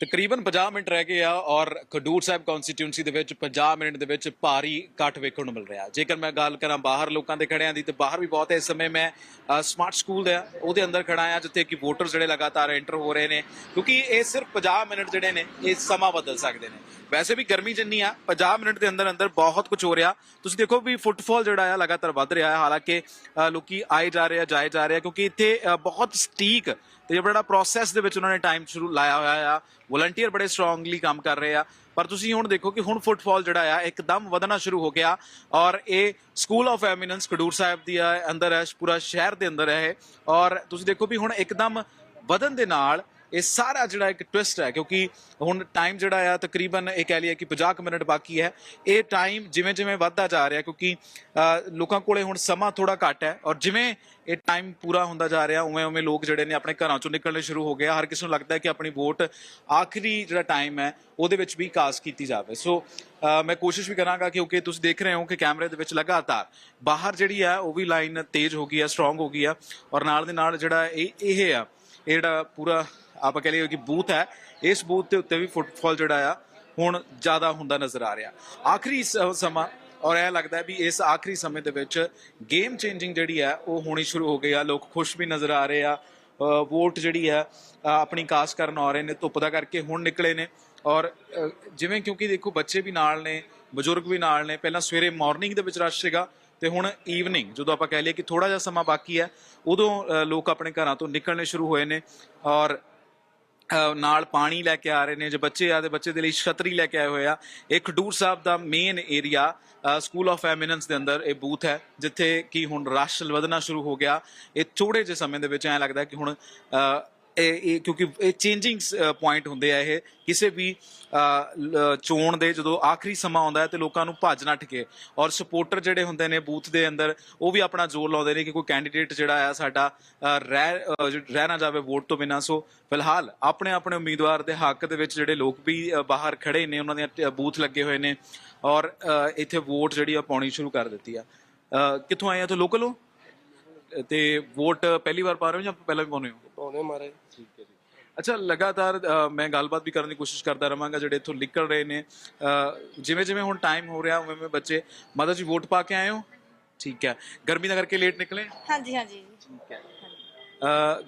ਤਕਰੀਬਨ 50 ਮਿੰਟ ਰਹਿ ਗਏ ਆ ਔਰ ਖਡੂਰ ਸਾਹਿਬ ਕਨਸਟੀਟਿਊਂਸੀ ਦੇ ਵਿੱਚ 50 ਮਿੰਟ ਦੇ ਵਿੱਚ ਭਾਰੀ ਇਕੱਠ ਵੇਖਣ ਨੂੰ ਮਿਲ ਰਿਹਾ। ਜੇਕਰ ਮੈਂ ਗੱਲ ਕਰਾਂ ਬਾਹਰ ਲੋਕਾਂ ਦੇ ਖੜਿਆਂ ਦੀ ਤੇ ਬਾਹਰ ਵੀ ਬਹੁਤ ਹੈ। ਇਸ ਸਮੇਂ ਮੈਂ ਸਮਾਰਟ ਸਕੂਲ ਦੇ ਉਹਦੇ ਅੰਦਰ ਖੜਾ ਆ ਜਿੱਥੇ ਕਿ ਵੋਟਰ ਜਿਹੜੇ ਲਗਾਤਾਰ ਐਂਟਰ ਹੋ ਰਹੇ ਨੇ। ਕਿਉਂਕਿ ਇਹ ਸਿਰਫ 50 ਮਿੰਟ ਜਿਹੜੇ ਨੇ ਇਹ ਸਮਾਂ ਬਦਲ ਸਕਦੇ ਨੇ। ਵੈਸੇ ਵੀ ਗਰਮੀ ਜਿੰਨੀ ਆ 50 ਮਿੰਟ ਦੇ ਅੰਦਰ ਅੰਦਰ ਬਹੁਤ ਕੁਝ ਹੋ ਰਿਹਾ। ਤੁਸੀਂ ਦੇਖੋ ਵੀ ਫੁੱਟਫਾਲ ਜਿਹੜਾ ਆ ਲਗਾਤਾਰ ਵੱਧ ਰਿਹਾ ਹੈ। ਹਾਲਾਂਕਿ ਅ, ਲੋਕੀ ਆਏ ਜਾ ਰਹੇ ਆ ਜਾਏ ਜਾ ਰਹੇ ਆ ਕਿਉਂਕਿ ਇੱਥੇ ਬਹੁਤ ਸਟੀਕ ਤੇ ਜਿਹੜਾ ਪ੍ਰੋਸੈਸ ਦੇ ਵਿੱਚ ਉਹਨਾਂ ਨੇ ਟਾਈਮ ਸ਼ੁਰੂ ਲਾਇਆ ਹੋਇਆ ਆ। ਵੋਲੰਟੀਅਰ ਬੜੇ ਸਟਰੋਂਗਲੀ ਕੰਮ ਕਰ ਰਹੇ ਆ। ਪਰ ਤੁਸੀਂ ਹੁਣ ਦੇਖੋ ਕਿ ਹੁਣ ਫੁੱਟਫਾਲ ਜਿਹੜਾ ਆ, ਇੱਕਦਮ ਵਧਣਾ ਸ਼ੁਰੂ ਹੋ ਗਿਆ। ਔਰ ਇਹ school of eminence Khadoor Sahib ਦੀ ਅੰਦਰ ਹੈ, ਪੂਰਾ ਸ਼ਹਿਰ ਦੇ ਅੰਦਰ ਹੈ ਇਹ। ਔਰ ਤੁਸੀਂ ਦੇਖੋ ਵੀ ਹੁਣ ਇੱਕਦਮ ਵਧਣ ਦੇ ਨਾਲ ਇਹ ਸਾਰਾ ਜਿਹੜਾ ਇੱਕ ਟਵਿਸਟ ਹੈ, ਕਿਉਂਕਿ ਹੁਣ ਟਾਈਮ ਜਿਹੜਾ ਆ, ਤਕਰੀਬਨ ਇਹ ਕਹਿ ਲਈਏ ਕਿ 50 ਕੁ ਮਿੰਟ ਬਾਕੀ ਹੈ। ਇਹ ਟਾਈਮ ਜਿਵੇਂ ਜਿਵੇਂ ਵੱਧਦਾ ਜਾ ਰਿਹਾ, ਕਿਉਂਕਿ ਲੋਕਾਂ ਕੋਲੇ ਹੁਣ ਸਮਾਂ ਥੋੜਾ ਘੱਟ ਹੈ ਔਰ ਜਿਵੇਂ ਇਹ ਟਾਈਮ ਪੂਰਾ ਹੁੰਦਾ ਜਾ ਰਿਹਾ ਉਵੇਂ ਉਵੇਂ ਲੋਕ ਜਿਹੜੇ ਨੇ ਆਪਣੇ ਘਰਾਂ ਚੋਂ ਨਿਕਲਣੇ ਸ਼ੁਰੂ ਹੋ ਗਏ ਹਰ ਕਿਸੇ ਨੂੰ ਲੱਗਦਾ ਹੈ ਕਿ ਆਪਣੀ ਵੋਟ ਆਖਰੀ ਜਿਹੜਾ ਟਾਈਮ ਹੈ, ਉਹਦੇ ਵਿੱਚ ਵੀ ਕਾਸਟ ਕੀਤੀ ਜਾਵੇ। ਸੋ ਮੈਂ ਕੋਸ਼ਿਸ਼ ਵੀ ਕਰਾਂਗਾ ਕਿਉਂਕਿ ਤੁਸੀਂ ਦੇਖ ਰਹੇ ਹੋ ਕਿ ਕੈਮਰੇ ਦੇ ਵਿੱਚ ਲਗਾਤਾਰ ਬਾਹਰ ਜਿਹੜੀ ਹੈ, ਉਹ ਵੀ ਲਾਈਨ ਤੇਜ਼ ਹੋ ਗਈ ਹੈ ਸਟਰੋਂਗ ਹੋ ਗਈ ਆ ਔਰ ਨਾਲ ਦੇ ਨਾਲ ਜਿਹੜਾ ਇਹ ਇਹ ਆ, ਇਹ ਜਿਹੜਾ ਪੂਰਾ ਆਪਾਂ ਕਹ ਲਈਏ ਕਿ ਬੂਥ ਹੈ। ਇਸ ਬੂਥ ਦੇ ਉੱਤੇ ਵੀ ਫੁੱਟਫਾਲ ਜਿਹੜਾ ਆ, ਹੁਣ ਜ਼ਿਆਦਾ ਹੁੰਦਾ ਨਜ਼ਰ ਆ ਰਿਹਾ। ਆਖਰੀ ਸ- ਸਮਾਂ, ਔਰ ਇਹ ਲੱਗਦਾ ਵੀ ਇਸ ਆਖਰੀ ਸਮੇਂ ਦੇ ਵਿੱਚ ਗੇਮ ਚੇਂਜਿੰਗ ਜਿਹੜੀ ਹੈ, ਉਹ ਹੋਣੀ ਸ਼ੁਰੂ ਹੋ ਗਈ ਆ। ਲੋਕ ਖੁਸ਼ ਵੀ ਨਜ਼ਰ ਆ ਰਹੇ ਆ। ਵੋਟ ਜਿਹੜੀ ਹੈ ਆਪਣੀ ਕਾਸਟ ਕਰਨ ਆ ਰਹੇ ਨੇ, ਧੁੱਪ ਦਾ ਕਰਕੇ ਹੁਣ ਨਿਕਲੇ ਨੇ। ਔਰ ਜਿਵੇਂ ਕਿਉਂਕਿ ਦੇਖੋ, ਬੱਚੇ ਵੀ ਨਾਲ ਨੇ, ਬਜ਼ੁਰਗ ਵੀ ਨਾਲ ਨੇ, ਪਹਿਲਾਂ ਸਵੇਰੇ ਮਾਰਨਿੰਗ ਦੇ ਵਿੱਚ ਰਸ਼ ਸੀਗਾ, ਤੇ ਹੁਣ ਈਵਨਿੰਗ ਜਦੋਂ ਆਪਾਂ ਕਹਿ ਲਈਏ ਕਿ ਥੋੜਾ ਜਿਹਾ ਸਮਾਂ ਬਾਕੀ ਹੈ, ਉਦੋਂ ਲੋਕ ਆਪਣੇ ਘਰਾਂ ਤੋਂ ਨਿਕਲਣੇ ਸ਼ੁਰੂ ਹੋਏ ਨੇ। ਔਰ ਨਾਲ ਪਾਣੀ ਲੈ ਕੇ ਆ ਰਹੇ ਨੇ ਜੇ ਬੱਚੇ ਆ ਤੇ ਬੱਚੇ ਦੇ ਲਈ ਛਤਰੀ ਲੈ ਕੇ ਆਏ ਹੋਏ ਆ। ਇਹ ਖਡੂਰ ਸਾਹਿਬ ਦਾ main area school of eminence ਦੇ ਅੰਦਰ ਇਹ ਬੂਥ ਹੈ ਜਿੱਥੇ ਕਿ ਹੁਣ ਰਸ਼ ਵਧਣਾ ਸ਼ੁਰੂ ਹੋ ਗਿਆ। ਇਹ ਥੋੜੇ ਜਿਹੇ ਸਮੇਂ ਦੇ ਵਿੱਚ ਐਂ ਲੱਗਦਾ ਕਿ ਹੁਣ ਅ, ਇਹ ਇਹ ਕਿਉਂਕਿ ਇਹ ਚੇਂਜਿੰਗ ਪੁਆਇੰਟ ਹੁੰਦੇ ਆ ਇਹ। ਕਿਸੇ ਵੀ ਚੋਣ ਦੇ ਜਦੋਂ ਆਖਰੀ ਸਮਾਂ ਆਉਂਦਾ ਹੈ ਤੇ ਲੋਕਾਂ ਨੂੰ ਭੱਜ ਨੱਠ ਕੇ ਔਰ ਸਪੋਰਟਰ ਜਿਹੜੇ ਹੁੰਦੇ ਨੇ ਬੂਥ ਦੇ ਅੰਦਰ, ਉਹ ਵੀ ਆਪਣਾ ਜ਼ੋਰ ਲਾਉਂਦੇ ਨੇ ਕਿ ਕੋਈ ਕੈਂਡੀਡੇਟ ਜਿਹੜਾ ਆ ਸਾਡਾ ਰਹਿ ਰਹਿ ਨਾ ਜਾਵੇ ਵੋਟ ਤੋਂ ਬਿਨਾਂ। ਸੋ ਫਿਲਹਾਲ ਆਪਣੇ ਆਪਣੇ ਉਮੀਦਵਾਰ ਦੇ ਹੱਕ ਦੇ ਵਿੱਚ ਜਿਹੜੇ ਲੋਕ ਵੀ ਬਾਹਰ ਖੜੇ ਨੇ, ਉਹਨਾਂ ਦੀਆਂ ਬੂਥ ਲੱਗੇ ਹੋਏ ਨੇ ਔਰ ਇੱਥੇ ਵੋਟ ਜਿਹੜੀ ਆ ਪਾਉਣੀ ਸ਼ੁਰੂ ਕਰ ਦਿੱਤੀ ਆ। ਕਿੱਥੋਂ ਆਏ ਆ ਤੋਂ ਲੋਕਲ ਹੋ? ਤੇ ਵੋਟ ਪਹਿਲੀ ਵਾਰ ਪਾ ਰਹੇ ਹੋ ਜਾਂ ਪਹਿਲਾਂ ਵੀ ਪਾਉਂਦੇ ਹੋ? ਪਾਉਨੇ ਮਾਰੇ ਠੀਕ ਹੈ ਜੀ। ਅੱਛਾ ਲਗਾਤਾਰ ਮੈਂ ਗੱਲਬਾਤ ਵੀ ਕਰਨ ਦੀ ਕੋਸ਼ਿਸ਼ ਕਰਦਾ ਰਵਾਂਗਾ ਜਿਹੜੇ ਇੱਥੋਂ ਨਿਕਲ ਰਹੇ ਨੇ। ਜਿਵੇਂ ਜਿਵੇਂ ਹੁਣ ਟਾਈਮ ਹੋ ਰਿਹਾ ਉਵੇਂ ਉਵੇਂ ਬੱਚੇ ਮਾਤਾ ਜੀ ਵੋਟ ਪਾ ਕੇ ਆਏ ਹੋ? ਠੀਕ ਹੈ। ਗਰਮੀ ਦਾ ਕਰਕੇ ਲੇਟ ਨਿਕਲੇ? ਹਾਂਜੀ ਹਾਂਜੀ। ਠੀਕ ਹੈ।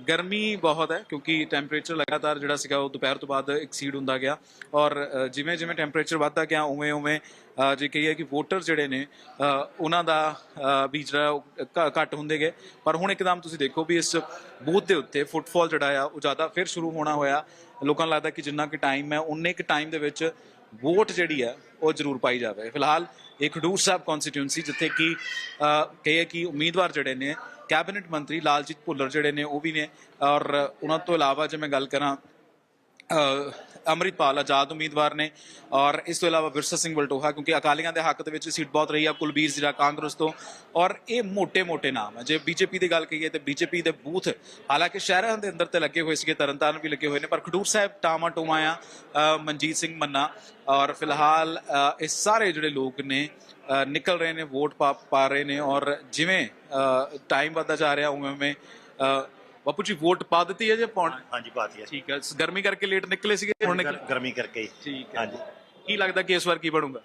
ਗਰਮੀ ਬਹੁਤ ਹੈ ਕਿਉਂਕਿ ਟੈਂਪਰੇਚਰ ਲਗਾਤਾਰ ਜਿਹੜਾ ਸੀਗਾ ਉਹ ਦੁਪਹਿਰ ਤੋਂ ਬਾਅਦ ਐਕਸੀਡ ਹੁੰਦਾ ਗਿਆ ਔਰ ਜਿਵੇਂ ਜਿਵੇਂ ਟੈਂਪਰੇਚਰ ਵੱਧਦਾ ਗਿਆ ਉਵੇਂ ਉਵੇਂ ਜੇ ਕਹੀਏ ਕਿ ਵੋਟਰ ਜਿਹੜੇ ਨੇ ਉਹਨਾਂ ਦਾ ਵੀ ਜਿਹੜਾ ਉਹ ਘੱਟ ਹੁੰਦੇ ਗਏ। ਪਰ ਹੁਣ ਇੱਕਦਮ ਤੁਸੀਂ ਦੇਖੋ ਵੀ ਇਸ ਬੂਥ ਦੇ ਉੱਤੇ ਫੁੱਟਫਾਲ ਜਿਹੜਾ ਆ ਉਹ ਜ਼ਿਆਦਾ ਫਿਰ ਸ਼ੁਰੂ ਹੋਣਾ ਹੋਇਆ। ਲੋਕਾਂ ਨੂੰ ਲੱਗਦਾ ਕਿ ਜਿੰਨਾ ਕਿ ਟਾਈਮ ਹੈ ਉਨੇ ਕਿ ਟਾਈਮ ਦੇ ਵਿੱਚ ਵੋਟ ਜਿਹੜੀ ਹੈ ਉਹ ਜ਼ਰੂਰ ਪਾਈ ਜਾਵੇ। ਫਿਲਹਾਲ ਇਹ ਖਡੂਰ ਸਾਹਿਬ ਕਨਸਟੀਟਿਊਂਸੀ ਜਿੱਥੇ ਕਿ ਅ, ਕਹੀਏ ਕਿ ਉਮੀਦਵਾਰ ਜਿਹੜੇ ਨੇ ਕੈਬਨਿਟ ਮੰਤਰੀ ਲਾਲਜੀਤ ਭੁੱਲਰ ਜਿਹੜੇ ਨੇ ਉਹ ਵੀ ਨੇ ਔਰ ਉਹਨਾਂ ਤੋਂ ਇਲਾਵਾ ਜੇ ਮੈਂ ਗੱਲ ਕਰਾਂ ਅਮਰਿਤਪਾਲ ਆਜ਼ਾਦ ਉਮੀਦਵਾਰ ਨੇ ਔਰ ਇਸ ਤੋਂ ਇਲਾਵਾ ਵਿਰਸਾ ਸਿੰਘ ਬਲਟੋਹਾ ਕਿਉਂਕਿ ਅਕਾਲੀਆਂ ਦੇ ਹੱਕ ਦੇ ਵਿੱਚ ਸੀਟ ਬਹੁਤ ਰਹੀ ਆ, ਕੁਲਬੀਰ ਜ਼ੀਰਾ ਕਾਂਗਰਸ ਤੋਂ। ਔਰ ਇਹ ਮੋਟੇ ਮੋਟੇ ਨਾਮ ਹੈ ਜੇ ਬੀਜੇਪੀ ਦੀ ਗੱਲ ਕਹੀਏ ਤੇ ਬੀਜੇਪੀ ਦੇ ਬੂਥ, ਹਾਲਾਂਕਿ ਸ਼ਹਿਰਾਂ ਦੇ ਅੰਦਰ ਤੇ ਲੱਗੇ ਹੋਏ ਸੀਗੇ, ਤਰਨਤਾਰਨ ਵੀ ਲੱਗੇ ਹੋਏ ਨੇ, ਪਰ ਖਡੂਰ ਸਾਹਿਬ ਟਾਮਾ ਟੋਮਾ ਆ ਮਨਜੀਤ ਸਿੰਘ ਮੰਨਾ। ਔਰ ਫਿਲਹਾਲ ਇਹ ਸਾਰੇ ਜਿਹੜੇ ਲੋਕ ਨੇ ਨਿਕਲ ਰਹੇ ਨੇ, ਵੋਟ ਪਾ ਰਹੇ ਨੇ, ਔਰ ਜਿਵੇਂ ਟਾਈਮ ਵੱਧਦਾ ਜਾ ਰਿਹਾ ਉਵੇਂ ਉਵੇਂ ਬਾਪੂ ਜੀ ਵੋਟ ਪਾ ਦਿੱਤੀ ਹੈ ਜੇ ਪਾਉਣ ਹਾਂਜੀ ਪਾਤੀ ਹੈ। ਠੀਕ ਹੈ। ਗਰਮੀ ਕਰਕੇ ਲੇਟ ਨਿਕਲੇ ਸੀਗੇ ਹੁਣ ਨਿਕਲੇ ਗਰ- ਗਰਮੀ ਕਰਕੇ ਹੀ। ਠੀਕ ਹੈ। ਹਾਂਜੀ। ਕੀ ਲੱਗਦਾ ਕਿ ਇਸ ਵਾਰ ਕੀ ਬਣੂਗਾ?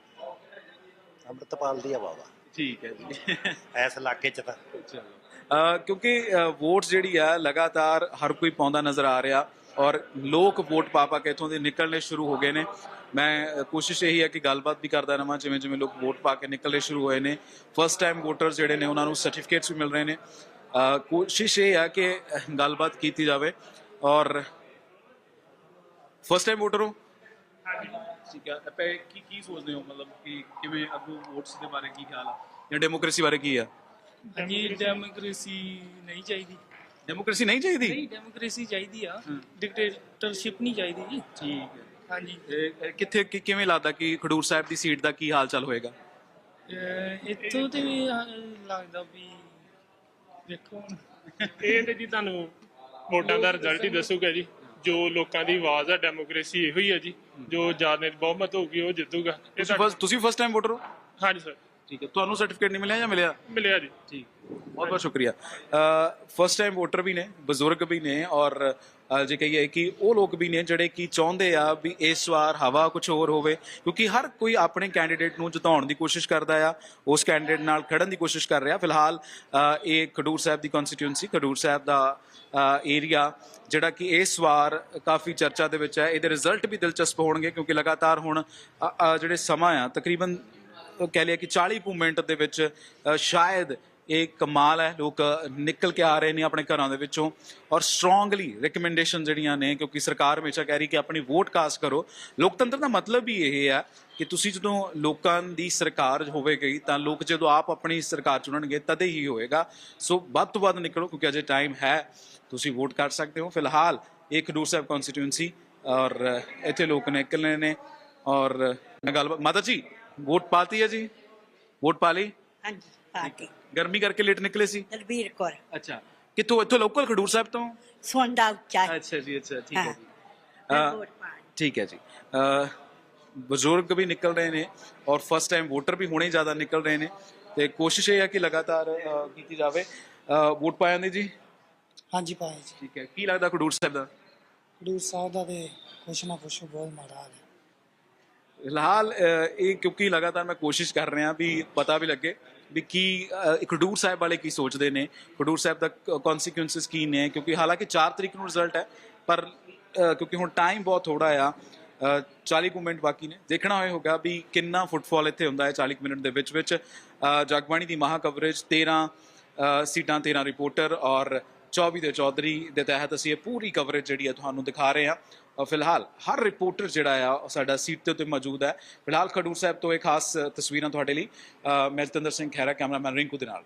ਅੰਮ੍ਰਿਤਪਾਲ ਦੀ ਹਵਾ ਵਾ। ਠੀਕ ਹੈ ਜੀ। ਐਸ ਇਲਾਕੇ ਚ ਤਾਂ। ਅ, ਕਿਉਂਕਿ ਵੋਟ ਜਿਹੜੀ ਆ ਲਗਾਤਾਰ ਹਰ ਕੋਈ ਪਾਉਂਦਾ ਨਜ਼ਰ ਆ ਰਿਹਾ ਔਰ ਲੋਕ ਵੋਟ ਪਾ ਪਾ ਕੇ ਇਥੋਂ ਦੇ ਨਿਕਲਣੇ ਸ਼ੁਰੂ ਹੋ ਗਏ ਨੇ। ਮੈਂ ਅ, ਕੋਸ਼ਿਸ਼ ਇਹੀ ਹੈ ਕਿ ਗੱਲਬਾਤ ਵੀ ਕਰਦਾ ਰਵਾਂ ਜਿਵੇਂ ਜਿਵੇਂ ਲੋਕ ਵੋਟ ਪਾ ਕੇ ਨਿਕਲਣੇ ਸ਼ੁਰੂ ਹੋਏ ਨੇ। ਫਸਟ ਟਾਈਮ ਵੋਟਰਸ ਜਿਹੜੇ ਨੇ ਉਹਨਾਂ ਨੂੰ ਸਰਟੀਫਿਕੇਟਸ ਵੀ ਮਿਲ ਰਹੇ ਨੇ। ਅ, ਕੋਸ਼ਿਸ਼ ਇਹ ਹੈ ਕਿ ਗੱਲਬਾਤ ਕੀਤੀ ਜਾਵੇ ਔਰ ਫਸਟ ਟਾਈਮ ਵੋਟਰ ਹੋ? ਠੀਕ ਹੈ ਆਪਾਂ ਕੀ ਕੀ ਸੋਚਦੇ ਹੋ? ਮਤਲਬ ਕਿ ਕਿਵੇਂ ਅੱਗੋਂ ਵੋਟਸ ਦੇ ਬਾਰੇ ਕੀ ਖਿਆਲ ਆ? ਜਾਂ ਡੈਮੋਕ੍ਰੇਸੀ ਬਾਰੇ ਕੀ ਆ? ਜੀ ਡੈਮੋਕ੍ਰੇਸੀ ਨਹੀਂ ਚਾਹੀਦੀ। ਡੈਮੋਕ੍ਰੇਸੀ ਨਹੀਂ ਚਾਹੀਦੀ? ਨਹੀਂ ਡੈਮੋਕ੍ਰੇਸੀ ਚਾਹੀਦੀ ਆ। ਡਿਕਟੇਟਰਸ਼ਿਪ ਨਹੀਂ ਚਾਹੀਦੀ ਜੀ। ਠੀਕ ਹੈ ਹਾਂਜੀ। ਇਹ- ਇਹ ਕਿੱਥੇ ਕਿ- ਕਿਵੇਂ ਲੱਗਦਾ ਕਿ ਖਡੂਰ ਸਾਹਿਬ ਦੀ ਸੀਟ ਦਾ ਕੀ ਹਾਲ ਚਾਲ ਹੋਏਗਾ? ਅਹ ਇੱਥੋਂ ਤੇ ਵੀ ਆਹ ਲੱਗਦਾ ਵੀ ਹੁਣ। ਇਹ ਤੇ ਜੀ ਤੁਹਾਨੂੰ ਵੋਟਾਂ ਦਾ ਰਿਜ਼ਲਟ ਹੀ ਦੱਸੂਗਾ ਜੀ। ਜੋ ਲੋਕਾਂ ਦੀ ਆਵਾਜ਼ ਆ ਡੈਮੋਕ੍ਰੇਸੀ ਇਹੋ ਹੀ ਹੈ ਜੀ। ਜੋ ਜ਼ਿਆਦਾ ਬਹੁਮਤ ਹੋਊਗੀ ਉਹ ਜਿੱਤੂਗਾ। ਇਹ ਤੁਸੀਂ ਫਸਟ ਤੁਸੀਂ ਫਸਟ ਟਾਈਮ ਵੋਟਰ ਹੋ? ਹਾਂਜੀ ਸਰ ਠੀਕ ਹੈ। ਤੁਹਾਨੂੰ ਸਰਟੀਫਿਕੇਟ ਨਹੀਂ ਮਿਲਿਆ ਜਾਂ ਮਿਲਿਆ? ਮਿਲਿਆ ਜੀ। ਠੀਕ। ਬਹੁਤ ਬਹੁਤ ਸ਼ੁਕਰੀਆ। ਫਸਟ ਟਾਈਮ ਵੋਟਰ ਵੀ ਨੇ ਬਜ਼ੁਰਗ ਵੀ ਨੇ ਔਰ ਅ, ਜੇ ਕਹੀਏ ਕਿ ਉਹ ਲੋਕ ਵੀ ਨੇ ਜਿਹੜੇ ਕਿ ਚਾਹੁੰਦੇ ਆ ਵੀ ਇਸ ਵਾਰ ਹਵਾ ਕੁਝ ਹੋਰ ਹੋਵੇ ਕਿਉਂਕਿ ਹਰ ਕੋਈ ਆਪਣੇ ਕੈਂਡੀਡੇਟ ਨੂੰ ਜਿਤਾਉਣ ਦੀ ਕੋਸ਼ਿਸ਼ ਕਰਦਾ ਆ ਉਸ ਕੈਂਡੀਡੇਟ ਨਾਲ ਖੜਨ ਦੀ ਕੋਸ਼ਿਸ਼ ਕਰ ਰਿਹਾ। ਫਿਲਹਾਲ ਅ, ਇਹ ਖਡੂਰ ਸਾਹਿਬ ਦੀ ਕਨਸਟੀਟਿਊਂਸੀ ਖਡੂਰ ਸਾਹਿਬ ਦਾ ਏਰੀਆ ਜਿਹੜਾ ਕਿ ਇਸ ਵਾਰ ਕਾਫੀ ਚਰਚਾ ਦੇ ਵਿੱਚ ਹੈ। ਇਹਦੇ ਰਿਜ਼ਲਟ ਵੀ ਦਿਲਚਸਪ ਹੋਣਗੇ ਕਿਉਂਕਿ ਲਗਾਤਾਰ ਹੁਣ ਅ, ਅ, ਜਿਹੜੇ ਸਮਾਂ ਆ ਤਕਰੀਬਨ ਕਹਿ ਲਿਆ ਕਿ 40 ਕੁ ਮਿੰਟ ਦੇ ਵਿੱਚ ਸ਼ਾਇਦ ਇਹ ਕਮਾਲ ਹੈ, ਲੋਕ ਨਿਕਲ ਕੇ ਆ ਰਹੇ ਨੇ ਆਪਣੇ ਘਰਾਂ ਦੇ ਵਿੱਚੋਂ ਔਰ ਸਟਰੋਂਗਲੀ ਰეკਮੈਂਡੇਸ਼ਨ ਜਿਹੜੀਆਂ ਨੇ, ਕਿਉਂਕਿ ਸਰਕਾਰ ਹਮੇਸ਼ਾ ਕਹਿ ਰਹੀ ਕਿ ਆਪਣੀ ਵੋਟ ਕਾਸਟ ਕਰੋ। ਲੋਕਤੰਤਰ ਦਾ ਮਤਲਬ ਹੀ ਇਹ ਹੈ ਕਿ ਤੁਸੀਂ ਜਦੋਂ ਲੋਕਾਂ ਦੀ ਸਰਕਾਰ ਹੋਵੇਗੀ, ਤਾਂ ਲੋਕ ਜਦੋਂ ਆਪ ਆਪਣੀ ਸਰਕਾਰ ਚੁਣਨਗੇ, ਤਦੇ ਹੀ ਹੋਏਗਾ। ਸੋ ਵੱਧ ਤੋਂ ਵੱਧ ਨਿਕਲੋ, ਕਿਉਂਕਿ ਅਜੇ ਟਾਈਮ ਹੈ, ਤੁਸੀਂ ਵੋਟ ਕਰ ਸਕਦੇ ਹੋ। ਫਿਲਹਾਲ, ਇਹ ਖਡੂਰ ਸਾਹਿਬ ਕਨਸਟੀਟਿਊਂਸੀ ਔਰ ਇੱਥੇ ਲੋਕ ਨਿਕਲਨੇ ਨੇ। ਔਰ ਮੈਂ ਗੱਲ ਮਾਤਾ ਜੀ ਵੋਟ ਪਾਤੀ ਹੈ ਜੀ? ਵੋਟ ਪਾ ਲਈ? ਹਾਂਜੀ ਪਾ ਕੇ। ਗਰਮੀ ਕਰਕੇ ਲੇਟ ਨਿਕਲੇ ਸੀ? ਦਲਬੀਰ ਕੌਰ। ਅੱਛਾ। ਕਿੱਥੋਂ ਇੱਥੋਂ ਲੋਕਲ ਖਡੂਰ ਸਾਹਿਬ ਤੋਂ? ਸੋਂਡਾ ਉੱਚਾ ਅੱਛਾ ਜੀ ਅੱਛਾ ਠੀਕ ਹਾਂ। ਹੈ। ਜੀ। ਠੀਕ ਹੈ ਜੀ। ਬਜ਼ੁਰਗ ਵੀ ਨਿਕਲ ਰਹੇ ਨੇ ਔਰ ਫਸਟ ਟਾਈਮ ਵੋਟਰ ਵੀ ਹੁਣੇ ਜ਼ਿਆਦਾ ਨਿਕਲ ਰਹੇ ਨੇ। ਤੇ ਕੋਸ਼ਿਸ਼ ਇਹ ਹੈ ਕਿ ਲਗਾਤਾਰ ਕੀਤੀ ਜਾਵੇ। ਵੋਟ ਪਾਇਆ ਨੇ ਜੀ? ਹਾਂਜੀ ਪਾਏ ਜੀ। ਠੀਕ ਹੈ। ਕੀ ਲੱਗਦਾ ਖਡੂਰ ਸਾਹਿਬ ਦਾ? ਖਡੂਰ ਸਾਹਿਬ ਦਾ ਤੇ ਕੁਛ ਨਾ ਕੁਛ ਬਹੁਤ ਮਾੜਾ ਹਾਲ ਹੈ। ਫਿਲਹਾਲ ਇਹ ਕਿਉਂਕਿ ਲਗਾਤਾਰ ਮੈਂ ਕੋਸ਼ਿਸ਼ ਕਰ ਰਿਹਾ ਵੀ ਪਤਾ ਵੀ ਲੱਗੇ ਵੀ ਕੀ ਖਡੂਰ ਸਾਹਿਬ ਵਾਲੇ ਕੀ ਸੋਚਦੇ ਨੇ ਖਡੂਰ ਸਾਹਿਬ ਦਾ ਕਨਸੀਕੁਐਂਸਸ ਕੀ ਨੇ ਕਿਉਂਕਿ ਹਾਲਾਂਕਿ 4 ਤਰੀਕ ਨੂੰ ਰਿਜ਼ਲਟ ਹੈ ਪਰ ਕਿਉਂਕਿ ਹੁਣ ਟਾਈਮ ਬਹੁਤ ਥੋੜਾ ਆ ਅਹ, 40 ਕੁ ਮਿੰਟ ਬਾਕੀ ਨੇ। ਦੇਖਣਾ ਹੋਏ ਹੋਗਾ ਵੀ ਕਿੰਨਾ ਫੁੱਟਫਾਲ ਇੱਥੇ ਹੁੰਦਾ ਹੈ 40 ਕੁ ਮਿੰਟ ਦੇ ਵਿੱਚ ਵਿੱਚ ਅਹ, ਜਗਬਾਣੀ ਦੀ ਮਹਾ ਕਵਰੇਜ 13 ਸੀਟਾਂ 13 ਰਿਪੋਰਟਰ ਔਰ 24 ਦੇ ਚੌਧਰੀ ਦੇ ਤਹਿਤ ਅਸੀਂ ਇਹ ਪੂਰੀ ਕਵਰੇਜ ਜਿਹੜੀ ਹੈ ਤੁਹਾਨੂੰ ਦਿਖਾ ਰਹੇ ਹਾਂ। ਔਰ ਫਿਲਹਾਲ ਹਰ ਰਿਪੋਰਟਰ ਜਿਹੜਾ ਆ, ਉਹ ਸਾਡਾ ਸੀਟ ਦੇ ਉੱਤੇ ਮੌਜੂਦ ਹੈ। ਫਿਲਹਾਲ ਖਡੂਰ ਸਾਹਿਬ ਤੋਂ ਇਹ ਖਾਸ ਤਸਵੀਰਾਂ ਤੁਹਾਡੇ ਲਈ। ਮੈਂ ਜਤਿੰਦਰ ਸਿੰਘ ਖਹਿਰਾ, ਕੈਮਰਾਮੈਨ ਰਿੰਕੂ ਦੇ ਨਾਲ।